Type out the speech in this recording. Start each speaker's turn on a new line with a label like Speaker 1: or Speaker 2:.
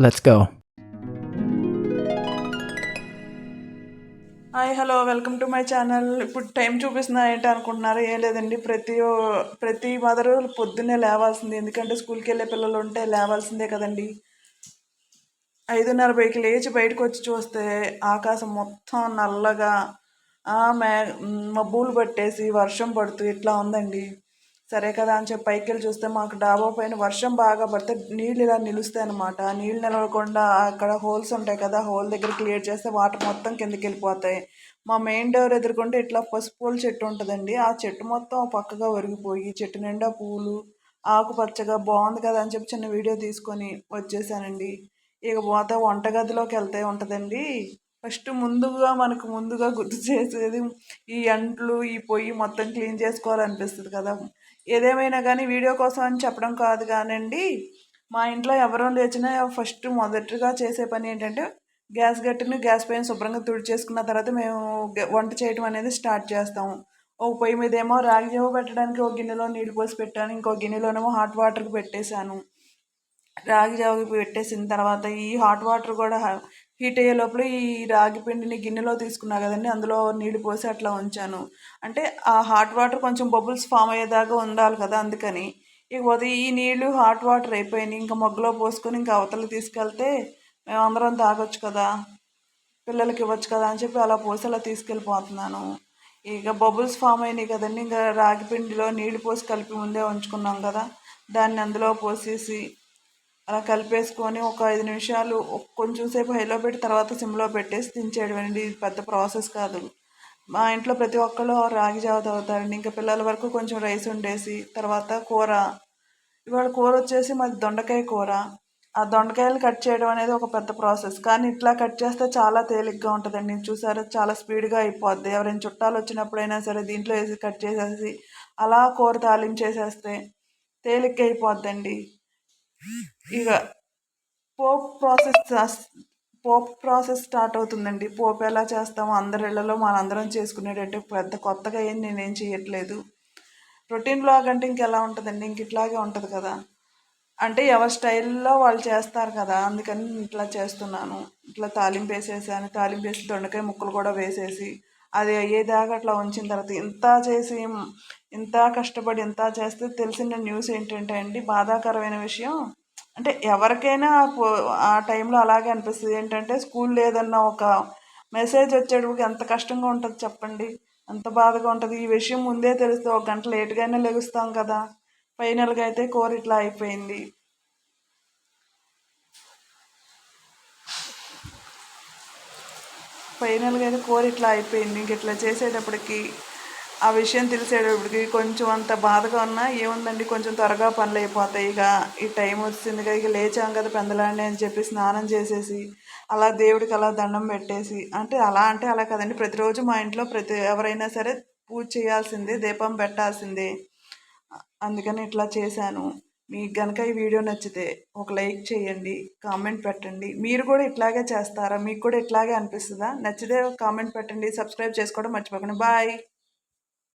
Speaker 1: Let's go
Speaker 2: hi hello welcome to my channel ఇప్పుడు time చూపిస్తున్నా ఏంటి అనుకుంటున్నారు? ఏం లేదండి. ప్రతి ఓ- ప్రతి మదరు పొద్దున్నే లేవాల్సింది. ఎందుకంటే స్కూల్కి వెళ్ళే పిల్లలు ఉంటే లేవాల్సిందే కదండి. ఐదున్నర పైకి లేచి బయటకు వచ్చి చూస్తే ఆకాశం మొత్తం నల్లగా మే మబ్బులు పట్టేసి వర్షం పడుతూ ఇట్లా ఉందండి. సరే కదా అని చెప్పి పైకి వెళ్ళి చూస్తే మాకు డాబా పైన వర్షం బాగా పడితే నీళ్ళు ఇలా నిలుస్తాయి అనమాట నీళ్ళు నిలవకుండా అక్కడ హోల్స్ ఉంటాయి కదా హోల్ దగ్గర క్లియర్ చేస్తే వాటర్ మొత్తం కిందకి వెళ్ళిపోతాయి. మా మెయిన్ డోర్ ఎదుర్కొంటే ఇట్లా పసుపుల చెట్టు ఉంటుందండి. ఆ చెట్టు మొత్తం పక్కగా ఒరిగిపోయి చెట్టు నిండా పూలు ఆకుపచ్చగా బాగుంది కదా అని చెప్పి చిన్న వీడియో తీసుకొని వచ్చేసానండి. ఇక పోతే వంటగదిలోకి వెళ్తే ఉంటుందండి. ఫస్ట్ ముందుగా మనకు ముందుగా గుర్తు చేసేది ఈ అంట్లు ఈ పొయ్యి మొత్తం క్లీన్ చేసుకోవాలనిపిస్తుంది కదా. ఏదేమైనా కానీ వీడియో కోసం అని చెప్పడం కాదు కానండి మా ఇంట్లో ఎవరో లేచినా ఫస్ట్ మొదటగా చేసే పని ఏంటంటే గ్యాస్ గట్టును గ్యాస్ పైన శుభ్రంగా తుడిచేసుకున్న తర్వాత మేము వంట చేయడం అనేది స్టార్ట్ చేస్తాము. ఒక పొయ్యి మీద ఏమో రాగి జావ పెట్టడానికి ఒక గిన్నెలో నీళ్ళు పోసి పెట్టాను ఇంకో గిన్నెలోనేమో హాట్ వాటర్కి పెట్టేశాను. రాగి జావకి పెట్టేసిన తర్వాత ఈ హాట్ వాటర్ కూడా హీట్ అయ్యే లోపల ఈ రాగి పిండిని గిన్నెలో తీసుకున్నా కదండి అందులో నీళ్ళు పోసి అట్లా ఉంచాను. అంటే ఆ హాట్ వాటర్ కొంచెం బబుల్స్ ఫామ్ అయ్యేదాకా ఉండాలి కదా అందుకని. ఇకపోతే ఈ నీళ్ళు హాట్ వాటర్ అయిపోయినాయి ఇంకా మగ్గులో పోసుకొని ఇంకా అవతల తీసుకెళ్తే మేము అందరం తాగొచ్చు కదా పిల్లలకి ఇవ్వచ్చు కదా అని చెప్పి అలా పోసి అలా తీసుకెళ్ళిపోతున్నాను. ఇక బబుల్స్ ఫామ్ అయినాయి కదండి ఇంకా రాగి పిండిలో నీళ్ళు పోసి కలిపి ముందే ఉంచుకున్నాం కదా దాన్ని అందులో పోసేసి అలా కలిపేసుకొని ఒక ఐదు నిమిషాలు కొంచెం సేపు హైలో పెట్టి తర్వాత సిమ్లో పెట్టేసి దించేయడం అండి ఇది పెద్ద ప్రాసెస్ కాదు. మా ఇంట్లో ప్రతి ఒక్కళ్ళు రాగి జావ తాగుతారండి. ఇంకా పిల్లల వరకు కొంచెం రైస్ ఉండేసి తర్వాత కూర. ఇవాళ కూర వచ్చేసి మాది దొండకాయ కూర. ఆ దొండకాయలు కట్ చేయడం అనేది ఒక పెద్ద ప్రాసెస్. కానీ ఇట్లా కట్ చేస్తే చాలా తేలిగ్గా ఉంటుందండి. చూసారా? చాలా స్పీడ్గా అయిపోద్ది. ఎవరైనా చుట్టాలు వచ్చినప్పుడైనా సరే దీంట్లో వేసి కట్ చేసేసి అలా కూర తాలించేసేస్తే తేలిగ్గా అయిపోద్దండి. ఇక పోప్ ప్రాసెస్ పోప్ ప్రాసెస్ స్టార్ట్ అవుతుందండి. పోపు ఎలా చేస్తామో అందరి ఇళ్ళలో మనందరం చేసుకునేటట్టు పెద్ద కొత్తగా ఏం నేనేం చేయట్లేదు. రొటీన్ బ్లాగ్ అంటే ఇంకెలా ఉంటుందండి? ఇంక ఇట్లాగే ఉంటుంది కదా. అంటే ఎవరి స్టైల్లో వాళ్ళు చేస్తారు కదా అందుకని ఇట్లా చేస్తున్నాను. ఇట్లా తాలింపు వేసేసాను. తాలింపు వేసి దొండకాయ ముక్కలు కూడా వేసేసి అది అయ్యేదాకా అట్లా ఉంచిన తర్వాత ఇంత చేసి ఇంత కష్టపడి ఇంత చేస్తే తెలిసిన న్యూస్ ఏంటంటే అండి బాధాకరమైన విషయం. అంటే ఎవరికైనా ఆ టైంలో అలాగే అనిపిస్తుంది. ఏంటంటే స్కూల్ లేదన్న ఒక మెసేజ్ వచ్చేటప్పుడు ఎంత కష్టంగా ఉంటుంది చెప్పండి. ఎంత బాధగా ఉంటుంది. ఈ విషయం ముందే తెలిస్తే ఒక గంట లేట్గానే లెగుస్తాం కదా. ఫైనల్గా అయితే కోరిట్లా ఇట్లా అయిపోయింది. ఫైనల్గా అయితే కూర ఇట్లా అయిపోయింది. ఇంక ఇట్లా చేసేటప్పటికి ఆ విషయం తెలిసేటప్పటికి కొంచెం అంత బాధగా ఉన్నా ఏముందండి కొంచెం త్వరగా పనులు అయిపోతాయి. ఇక ఈ టైం వచ్చింది కదా ఇక లేచాం కదా పెందలాండి అని చెప్పి స్నానం చేసేసి అలా దేవుడికి అలా దండం పెట్టేసి అంటే అలా అంటే అలా కదండి. ప్రతిరోజు మా ఇంట్లో ప్రతి ఎవరైనా సరే పూజ చేయాల్సిందే దీపం పెట్టాల్సిందే. అందుకని ఇట్లా చేశాను. మీకు కనుక ఈ వీడియో నచ్చితే ఒక లైక్ చేయండి కామెంట్ పెట్టండి. మీరు కూడా ఇట్లాగే చేస్తారా? మీకు కూడా ఇట్లాగే అనిపిస్తుందా? నచ్చితే కామెంట్ పెట్టండి సబ్స్క్రైబ్ చేసుకోవడం మర్చిపోకండి. బాయ్.